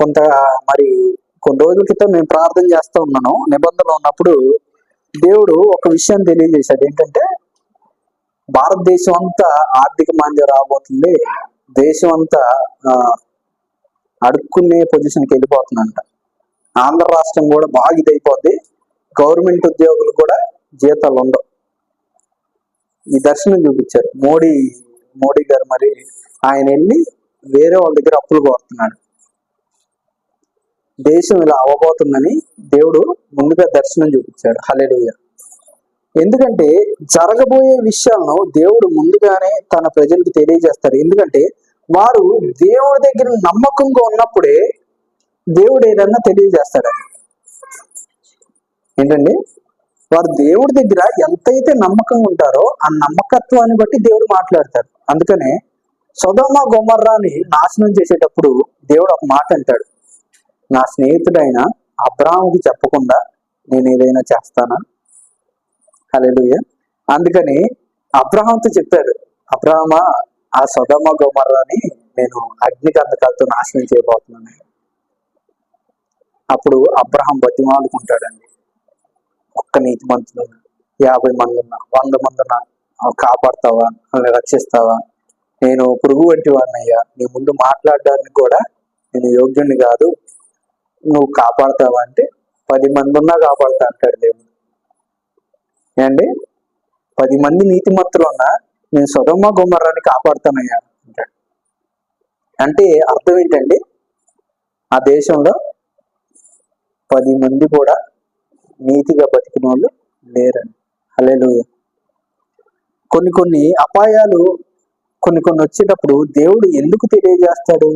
కొంత మరి కొన్ని రోజుల క్రితం నేను ప్రార్థన చేస్తూ ఉన్నాను. నిబంధనలు ఉన్నప్పుడు దేవుడు ఒక విషయం తెలియజేశాడు. ఏంటంటే భారతదేశం అంతా ఆర్థిక మాంద్యం రాబోతుంది. దేశం అంతా అడుక్కునే పొజిషన్కి వెళ్ళిపోతుందంట. ఆంధ్ర రాష్ట్రం కూడా బాగా ఇదైపోద్ది. గవర్నమెంట్ ఉద్యోగులు కూడా జీతాలు ఉండవు. ఈ దర్శనం చూపించారు. మోడీ మోడీ గారు మరి ఆయన వెళ్ళి వేరే వాళ్ళ దగ్గర అప్పులు కోరుతున్నాడు. దేశం ఇలా అవ్వబోతుందని దేవుడు ముందుగా దర్శనం చూపించాడు. హల్లెలూయా. ఎందుకంటే జరగబోయే విషయాలను దేవుడు ముందుగానే తన ప్రజలకు తెలియజేస్తారు ఎందుకంటే వారు దేవుడి దగ్గర నమ్మకంగా ఉన్నప్పుడే దేవుడు ఏదన్నా తెలియజేస్తాడని ఏంటండి? వారు దేవుడి దగ్గర ఎంతైతే నమ్మకంగా ఉంటారో ఆ నమ్మకత్వాన్ని బట్టి దేవుడు మాట్లాడతాడు. అందుకనే సొదమ గొమర్రాని నాశనం చేసేటప్పుడు దేవుడు ఒక మాట అంటాడు. నా స్నేహితుడైన అబ్రాహంకి చెప్పకుండా నేను ఏదైనా చేస్తానా? హల్లెలూయ. అందుకని అబ్రహాంతో చెప్పాడు అబ్రహమా ఆ సొదమ గొమర్రాని నేను అగ్నికంధకాలతో నాశనం చేయబోతున్నాను. అప్పుడు అబ్రహం బతిమాలుకుంటాడండి. ఒక్క నీతి మంతులు యాభై మంది ఉన్నా వంద మంది ఉన్నా కాపాడతావా? వాళ్ళని రక్షిస్తావా? నేను పురుగు వంటి వాడినయ్యా. నీ ముందు మాట్లాడడానికి కూడా నేను యోగ్యుని కాదు నువ్వు కాపాడతావా అంటే పది మంది ఉన్నా కాపాడుతా అంటాడు దేవుడు. ఏమండి పది మంది నీతిమంతులు ఉన్నా నేను సుధమ్మ గుమ్మరాన్ని కాపాడుతానయ్యా అంటాడు. అంటే అర్థం ఏంటండి? ఆ దేశంలో పది మంది కూడా నీతిగా బతికిన వాళ్ళు లేరండి అలేలు కొన్ని కొన్ని అపాయాలు కొన్ని కొన్ని వచ్చేటప్పుడు దేవుడు ఎందుకు తెలియజేస్తాడు?